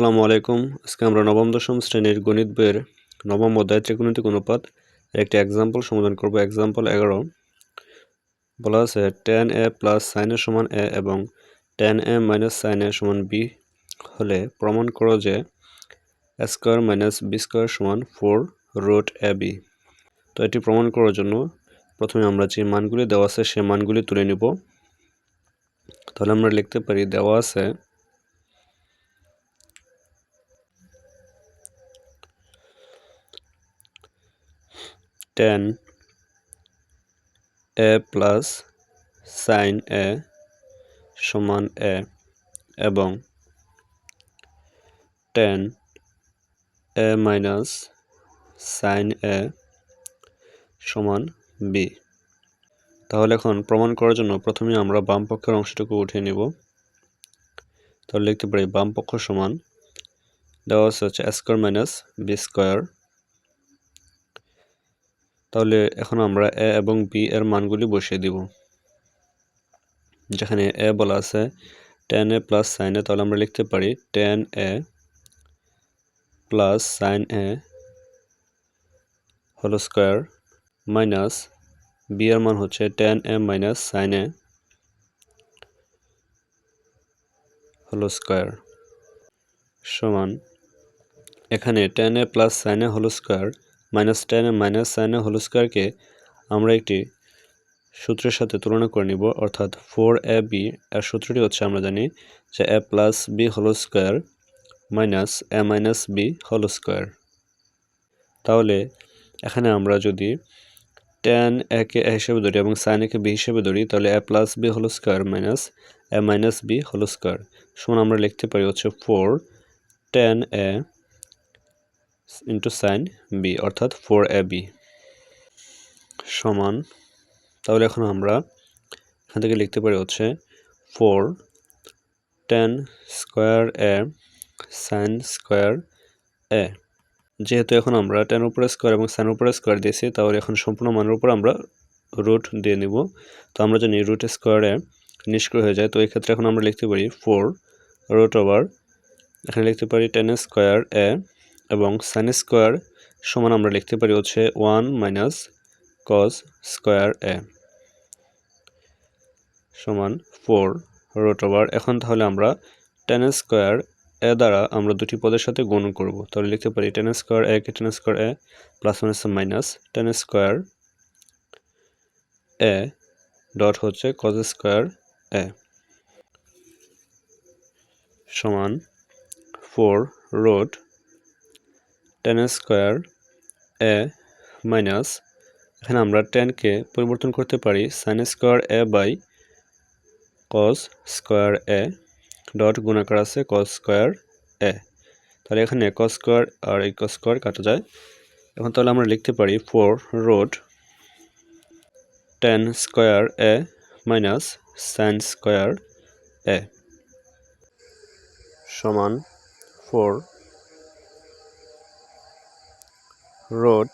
আসসালামু আলাইকুম। আজকে আমরা নবম, দশম শ্রেণির গণিত বইয়ের নবম অধ্যায় ত্রিকোণিতিক অনুপাত একটি এক্সাম্পল সমাধান করব। এক্সাম্পল এগারো। বলা আছে tan A plus sin A সমান এ এবং tan A minus sin A সমান বি হলে প্রমাণ করো যে স্কোয়ার মাইনাস বি স্কোয়ার সমান ফোর রুট এ বি তো এটি প্রমাণ করার জন্য প্রথমে আমরা যে মানগুলি দেওয়া আছে, সে মানগুলি তুলে নিব। তাহলে আমরা লিখতে পারি, দেওয়া আছে tan A plus sin A সমান এ এবং tan A minus sin A সমান বি তাহলে এখন প্রমাণ করার জন্য প্রথমে আমরা বাম পক্ষের অংশটুকু উঠিয়ে নিব। তাহলে লিখতে পারি বাম পক্ষ সমান, দেওয়া হচ্ছে স্কোয়ার মাইনাস বি স্কোয়ার তাহলে এখন আমরা এ এবং বি এর মানগুলি বসিয়ে দিব। যেখানে এ বলা আছে tan A plus sin A তাহলে আমরা লিখতে পারি tan A plus sin A whole square minus B এর মান হচ্ছে tan A minus sin A whole square সমান এখানে tan A plus sin A whole square minus tan, minus sin whole স্কোয়ারকে আমরা একটি সূত্রের সাথে তুলনা করে নিব, অর্থাৎ ফোর এ বি এর সূত্রটি হচ্ছে আমরা জানি যে A plus B whole square minus A minus B whole square. তাহলে এখানে আমরা যদি টেন একে এ হিসেবে ধরি এবং সাইন একে বি হিসেবে ধরি, তাহলে A plus B whole square minus A minus B whole square. সমান আমরা লিখতে পারি হচ্ছে four tan A into sin B অর্থাৎ ফোর এ বি সমান, তাহলে এখন আমরা এখান থেকে লিখতে পারি হচ্ছে four tan square A sin square A যেহেতু এখন আমরা টেন উপরে স্কোয়ার এবং সাইন উপরে স্কোয়ার দিয়েছি, তাহলে এখন সম্পূর্ণ মানের উপর আমরা রুট দিয়ে নিব। তো আমরা জানি রুট স্কোয়ারে নিষ্ক্রিয় হয়ে যায়, তো এই ক্ষেত্রে এখন আমরা লিখতে পারি ফোর রুট ওভার এখানে লিখতে পারি টেন স্কোয়ার এ এবং সাইন স্কোয়ার সমান আমরা লিখতে পারি হচ্ছে one minus cos square A সমান ফোর রোট ওভার এখন তাহলে আমরা টেন স্কোয়ার এ দ্বারা আমরা দুটি পদের সাথে গুণ করব। তাহলে লিখতে পারি tan square A K tan square A plus minus minus tan square A dot হচ্ছে কজ স্কোয়ার এ সমান four root tan square A minus এখানে আমরা টেনকে পরিবর্তন করতে পারি sin square A by cos square A dot গুণাকার আছে কস square এ তাহলে এখানে কস স্কোয়ার আর এই কস স্কোয়ার কাটা যায়। এখন তাহলে আমরা লিখতে পারি four root tan square A minus sin square A সমান ফোর রোড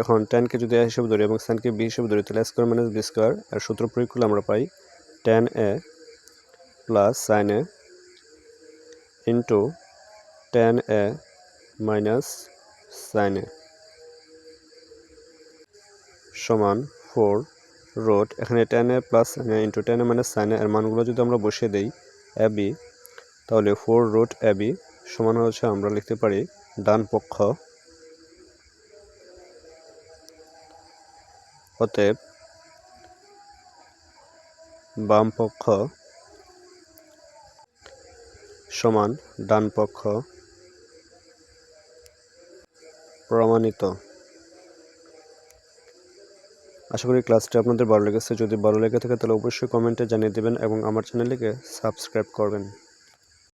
এখন টেনকে যদি হিসেবে ধরি এবং সাইনকে বি হিসেবে ধরি, তাহলে স্কোয়ার মাইনাস বি স্কোয়ার আর সূত্র প্রয়োগ করলে আমরা পাই tan A plus sin A into tan A minus sin A সমান ফোর রোড এখানে tan A plus sin A into tan A minus sin A এর মানগুলো যদি আমরা বসিয়ে দিই এ বি তাহলে ফোর রোড এ বি সমান হচ্ছে আমরা লিখতে পারি ডান পক্ষ অতএব বাম পক্ষ সমান ডান পক্ষ প্রমাণিত। আশা করি ক্লাসটি আপনাদের ভালো লেগেছে। যদি ভালো লেগে থাকে তাহলে অবশ্যই কমেন্টে জানিয়ে দেবেন এবং আমার চ্যানেলটিকে সাবস্ক্রাইব করবেন।